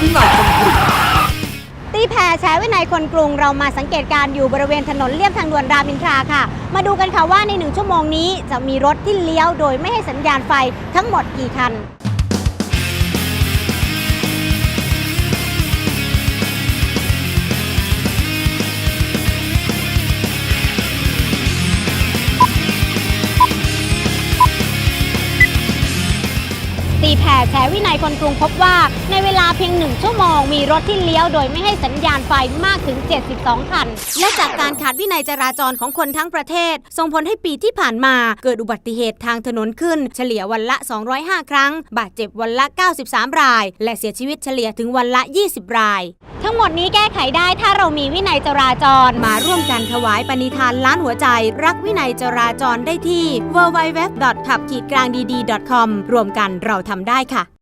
วินัยคนกรุงตีแผ่แฉวินัยคนกรุงเรามาสังเกตการอยู่บริเวณถนนเลียบทางด่วนรามอินทราค่ะ มาดูกันค่ะว่าในหนึ่งชั่วโมงนี้จะมีรถที่เลี้ยวโดยไม่ให้สัญญาณไฟทั้งหมดกี่คัน ตีแผ่แฉวินัยคนกรุงพบว่า ในเวลาเพียงหนึ่งชั่วโมง มีรถที่เลี้ยวโดยไม่ให้สัญญาณไฟมากถึง 72 คัน และจากการขาดวินัยจราจรของคนทั้งประเทศ ส่งผลให้ปีที่ผ่านมาเกิดอุบัติเหตุทางถนนขึ้น เฉลี่ยวันละ 205 ครั้ง บาดเจ็บวันละ 93 ราย และเสียชีวิตเฉลี่ยถึงวันละ 20 ราย ทั้งหมดนี้แก้ไขได้ถ้าเรามีวินัยจราจรมาร่วมกันถวายปณิธานล้านหัวใจ รักวินัยจราจรได้ที่ www. ขับขีดกลางดี .com รวมกันเราทำได้ค่ะ